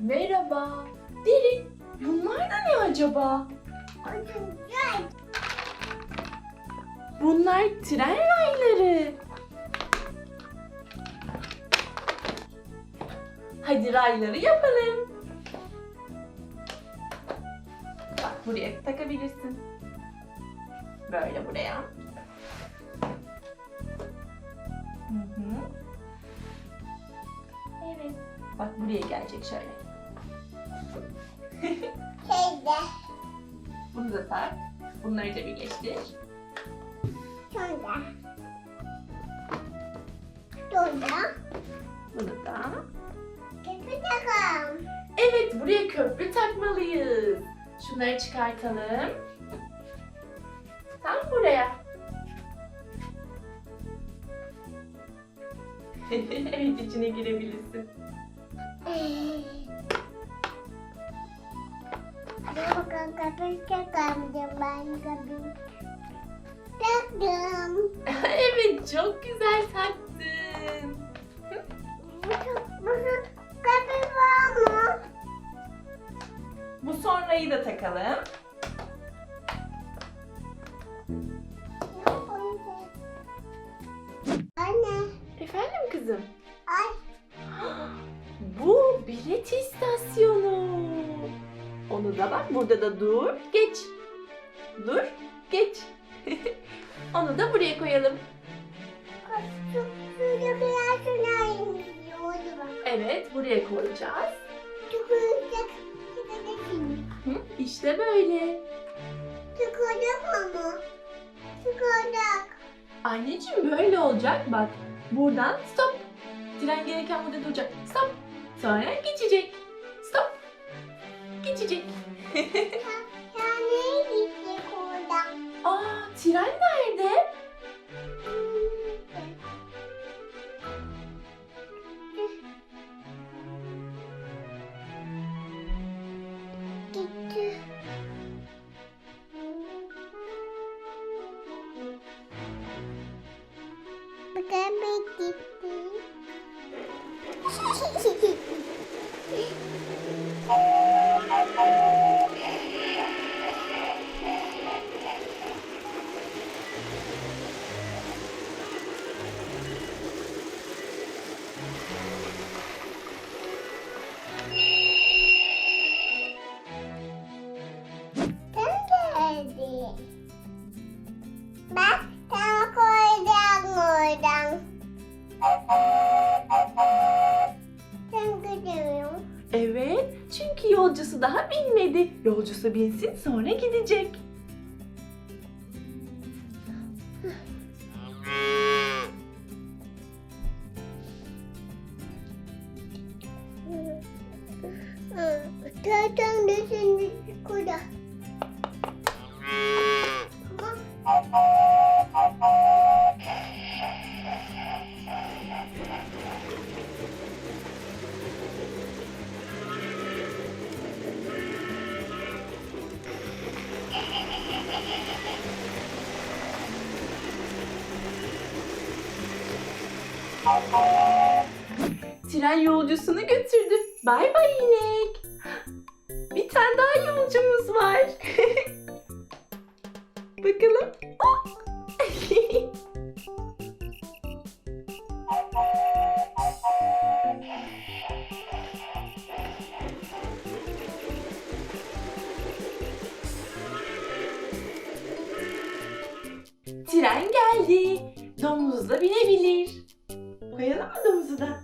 Merhaba. Derin, bunlar da ne acaba? Bunlar tren rayları. Hadi rayları yapalım. Bak buraya takabilirsin. Böyle buraya. Hı hı. Evet. Bak buraya gelecek şöyle. Şeyde. Bunu da tak. Bunları da birleştir. Sonra. Sonra. Bunu da. Köpü takalım. Evet buraya köprü takmalıyız. Şunları çıkartalım. Tam buraya. evet içine girebilirsin. Bakalım köpü takalım. Ben taktım. evet çok güzel taktın. Köpü var mı? Bu sonrayı da takalım. Anne. Efendim kızım? Onu da bak burada da dur, geç. Dur, geç. Onu da buraya koyalım. Evet, buraya koyacağız. Hı, işte böyle. Tıkıracak mı? Tıkıracak. Anneciğim böyle olacak. Bak buradan stop. Tren gelirken burada duracak. Stop. Sonra geçecek. Stop. Geçecek. Ya nereye gidecek oradan? Aa tren nerede? Gitti. Bakın Bak sen koydun oradan. Sen gidiyorsun. Evet. Çünkü yolcusu daha binmedi. Yolcusu binsin sonra gidecek. Zaten Tren yolcusunu götürdü. Bay bay inek. Bir tane daha yolcumuz var. Bakalım. Tren geldi. Domuz da binebilir. Koyalım mı domuzu da?